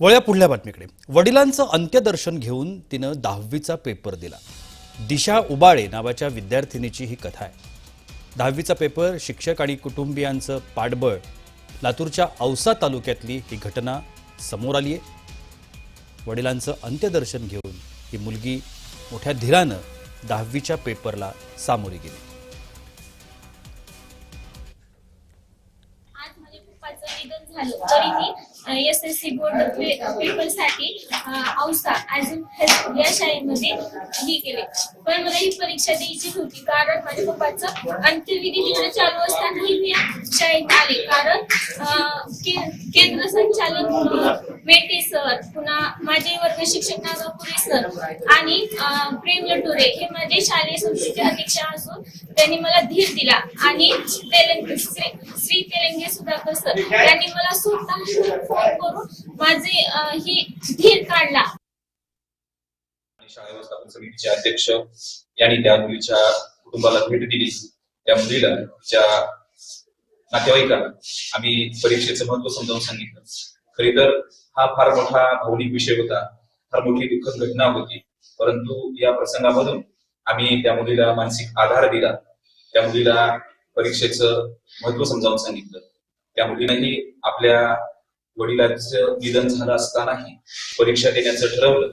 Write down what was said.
वळ्या पुढल्या बातमीकडे. वडिलांचं अंत्यदर्शन घेऊन तिनं दहावीचा पेपर दिला. दिशा उबाळे नावाच्या विद्यार्थिनीची ही कथा आहे. दहावीचा पेपर शिक्षक आणि कुटुंबियांचं पाठबळ. लातूरच्या औसा तालुक्यातली ही घटना समोर आली आहे. वडिलांचं अंत्यदर्शन घेऊन ही मुलगी मोठ्या धीरानं दहावीच्या पेपरला सामोरी गेली. आज पप्पाचं निधन झालं. तरीही एस एस सी बोर्ड पेपरसाठी औसा अजून या शाळेमध्ये ही केले. पण मला ही परीक्षा द्यायची होती कारण माझ्या पप्पाचं अंत्यविधी तिकडे चालू असतानाही मी शाळेत आले. कारण अं, के- केंद्र संचालक सर पुन्हा माझे वर्ग शिक्षक नागापुरे सर आणि प्रेम लटुरे हे माझे शालेय संस्कृती अध्यक्ष असून त्यांनी मला धीर दिला. आणि श्री तेलंगे सुधाकर सर यांनी मला स्वतः फोन करून माझे ही धीर काढला. शाळा व्यवस्थापन समितीचे अध्यक्ष यांनी त्या मुलीच्या कुटुंबाला भेट दिली. त्या मुलीला तिच्या नातेवाईकांना आम्ही परीक्षेचं महत्त्व समजावून सांगितलं. खरी तर हा फार मोठा भावनिक विषय होता. फार मोठी दुःखद घटना होती. परंतु या प्रसंगामधून आम्ही त्या मुलीला मानसिक आधार दिला. त्या मुलीला परीक्षेचं महत्त्व समजावून सांगितलं. त्या मुलीनेही आपल्या वडिलांचं निधन झालं असतानाही परीक्षा देण्याचं ठरवलं.